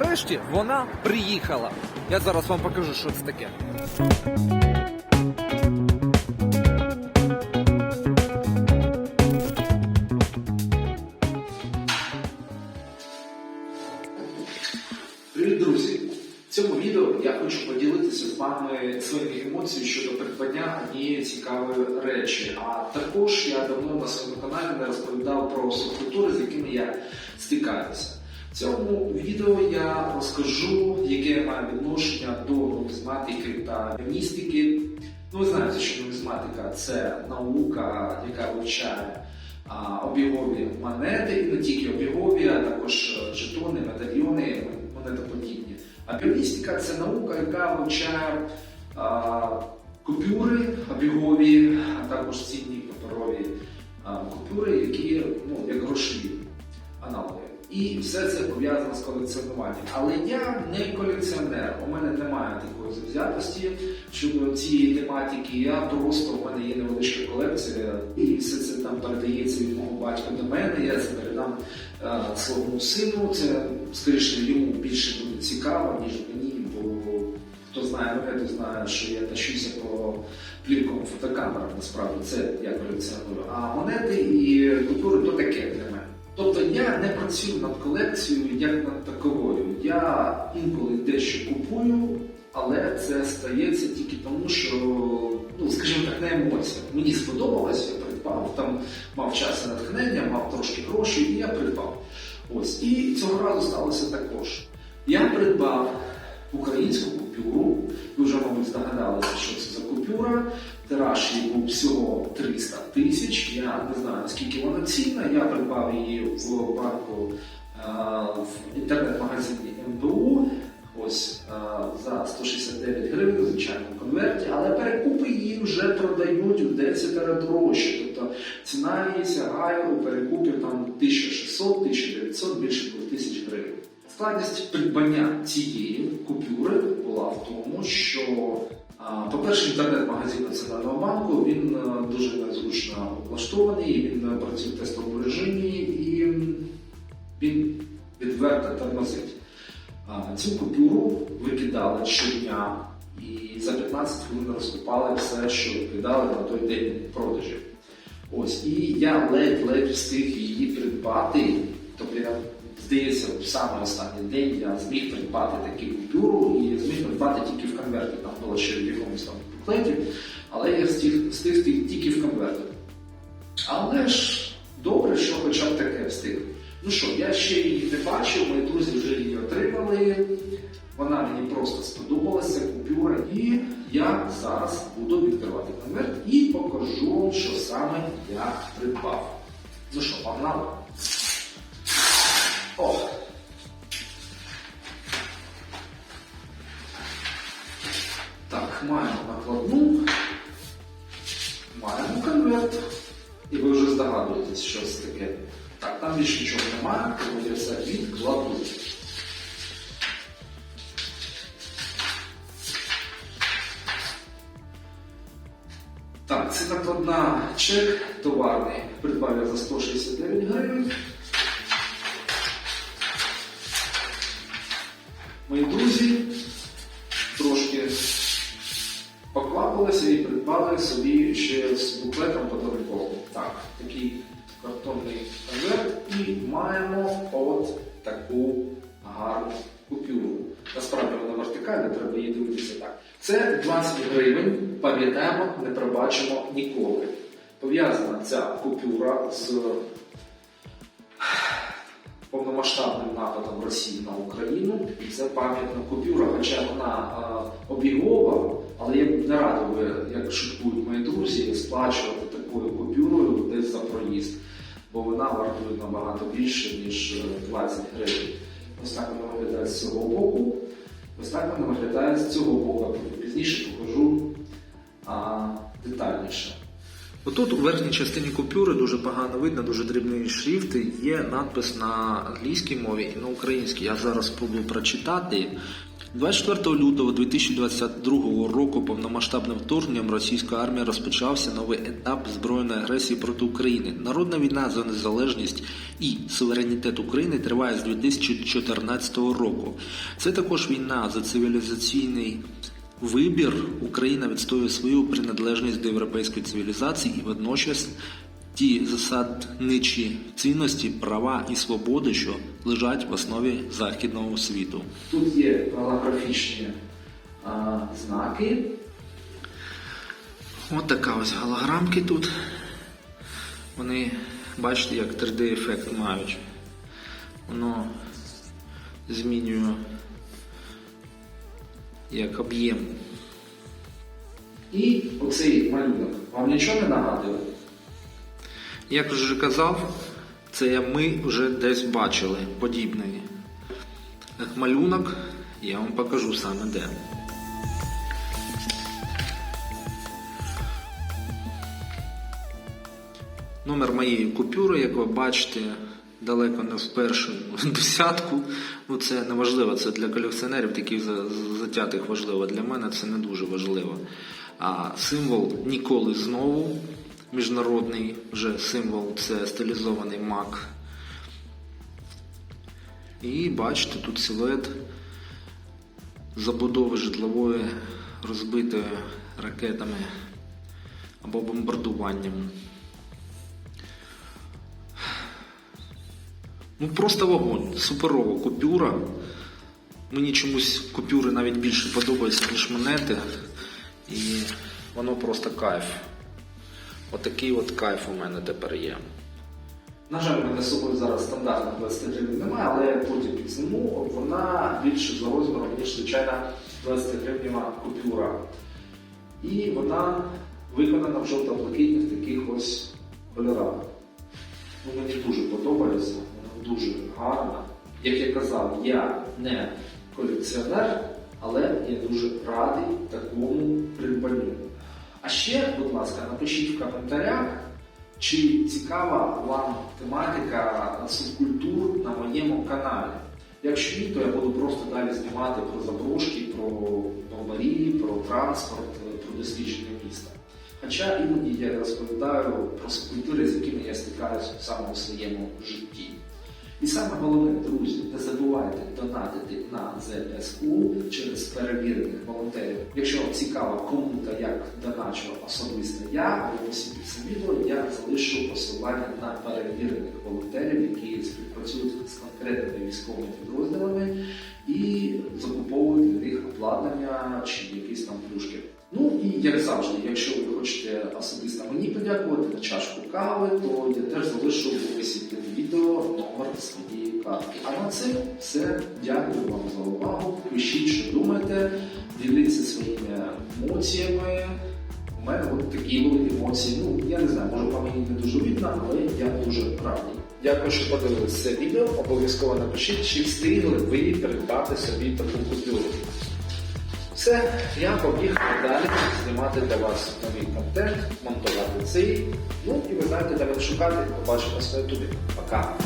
Нарешті вона приїхала. Я зараз вам покажу, що це таке. Привіт, друзі! В цьому відео я хочу поділитися з вами своїми емоціями щодо придбання однієї цікавої речі. А також я давно на своєму каналі не розповідав про субкультури, з якими я стикаюся. В цьому відео я розкажу, яке має відношення до нумізматики та містики. Ну, ви знаєте, що нумізматика це наука, яка вивчає а, обігові монети, і не тільки обігові, а також е, жетони, медальйони, монетоподібні. А біомістика це наука, яка вивчає а, купюри обігові, а також цінні паперові а, купюри, які ну, як грошові аналоги. І все це пов'язано з колекціонуванням. Але я не колекціонер, у мене немає такої завзятості щодо цієї тематики. Я просто у мене є невеличка колекція, і все це там передається від мого батька до мене. Я це передам е, своєму сину. Це скоріше йому більше буде цікаво, ніж мені, бо хто знає мене, то знає, що я тащуся по плівковим фотокамерам. Насправді це я колекціоную. А монети і купюри то таке для мене. Тобто я не працюю над колекцією як над таковою. Я інколи дещо купую, але це стається тільки тому, що, ну скажімо так, на емоціях. Мені сподобалось, я придбав, там мав час і натхнення, мав трошки грошей, і я придбав. Ось. І цього разу сталося також. Я придбав українську купюру. Ви вже, мабуть, здогадалися, що це за купюра. Тираж її був всього 300 тисяч. Я не знаю, наскільки вона цінна. Я придбав її в банку е, в інтернет-магазині МБУ. Ось е, за 169 гривень в звичайному конверті, але перекупи її вже продають у 10 дорожче. Тобто ціна її сягає у перекупів там 1600-1900, більше 2000 гривень. Складність придбання цієї купюри була в тому, що, по-перше, інтернет-магазин Національного банку він е, дуже незручно облаштований, він е, працює в тестовому режимі і він відверто тормозить. Цю купюру викидали щодня і за 15 хвилин розкупали все, що викидали на той день продажів. Ось, і я ледь-ледь встиг її придбати. Тобто я здається, в самий останній день я зміг придбати таку купюру і зміг придбати тільки в конверті. Там було ще в якомусь там буклеті, але я встиг, встиг тільки в конверті. Але ж Ну що, я ще її не бачив, мої друзі вже її отримали. Вона мені просто сподобалася, купюра, і я зараз буду відкривати конверт і покажу що саме я придбав. Ну що, погнали? О! Так, маємо накладну, маємо конверт. І ви вже здогадуєтесь, що це таке. Так, там більше нічого немає, тому я все відкладу. Так, це накладна чек товарний, придбав я за 169 гривень. Мої друзі трошки поквапилися і придбали собі ще з буклетом подарунковим. Так, такий картонний і маємо от таку гарну купюру. Насправді вона вертикальна, треба її дивитися так. Це 20 гривень, пам'ятаємо, не пробачимо ніколи. Пов'язана ця купюра з повномасштабним нападом Росії на Україну. І це пам'ятна купюра, хоча вона обігова, але я не радив, би, як шуткують мої друзі, сплачувати таку купюрою десь за проїзд, бо вона вартує набагато більше, ніж е, 20 гривень. Ось так вона виглядає з цього боку. Ось так вона виглядає з цього боку. Пізніше покажу а, детальніше. Отут у верхній частині купюри дуже погано видно, дуже дрібний шрифт. Є надпис на англійській мові і на українській. Я зараз спробую прочитати. 24 лютого 2022 року повномасштабним вторгненням російська армія розпочався новий етап збройної агресії проти України. Народна війна за незалежність і суверенітет України триває з 2014 року. Це також війна за цивілізаційний Вибір Україна відстоює свою приналежність до європейської цивілізації і водночас ті засадничі цінності, права і свободи, що лежать в основі західного світу. Тут є голографічні а, знаки. От така ось голограмки тут. Вони, бачите, як 3D-ефект мають. Воно змінює як об'єм. І оцей малюнок вам нічого не нагадує? Як вже казав, це ми вже десь бачили подібний малюнок. Я вам покажу саме де. Номер моєї купюри, як ви бачите, далеко не в першу десятку. Ну це не важливо, це для колекціонерів, таких затятих важливо. Для мене це не дуже важливо. А символ ніколи знову. Міжнародний вже символ це стилізований мак. І бачите, тут силует забудови житлової розбитої ракетами або бомбардуванням. Ну просто вогонь, суперова купюра. Мені чомусь купюри навіть більше подобаються, ніж монети. І воно просто кайф. Отакий от кайф у мене тепер є. На жаль, у мене собою зараз стандартних 20 гривень немає, але я потім підзніму. Вона більше за розміром, ніж звичайна 20 гривнева купюра. І вона виконана в жовто-блакитних таких ось кольорах. Ну, мені дуже подобається, дуже гарна. Як я казав, я не колекціонер, але я дуже радий такому придбанню. А ще, будь ласка, напишіть в коментарях, чи цікава вам тематика субкультур на моєму каналі. Якщо ні, то я буду просто далі знімати про заброшки, про бомбарі, про транспорт, про дослідження міста. Хоча іноді я розповідаю про субкультури, з якими я стикаюся саме у своєму житті. І саме головне, друзі, не забувайте донатити на ЗСУ через перевірених волонтерів. Якщо вам цікаво, кому та як доначу особисто я, в описі під відео я залишу посилання на перевірених волонтерів, які співпрацюють з конкретними військовими підрозділами і закуповують для них обладнання чи якісь там плюшки. Ну і як завжди, якщо ви хочете особисто мені подякувати на чашку кави, то я теж залишу в описі під відео номер своєї. А на це все. Дякую вам за увагу. Пишіть, що думаєте, діліться своїми емоціями. У мене от такі були емоції. Ну, я не знаю, може мені не дуже видно, але я дуже радий. Дякую, що подивилися це відео. Обов'язково напишіть, чи встигли ви придбати собі таку купюру. Все, я побіг далі знімати для вас новий контент, монтувати цей. Ну і ви знаєте, де мене шукати, побачимось на ютубі. Пока!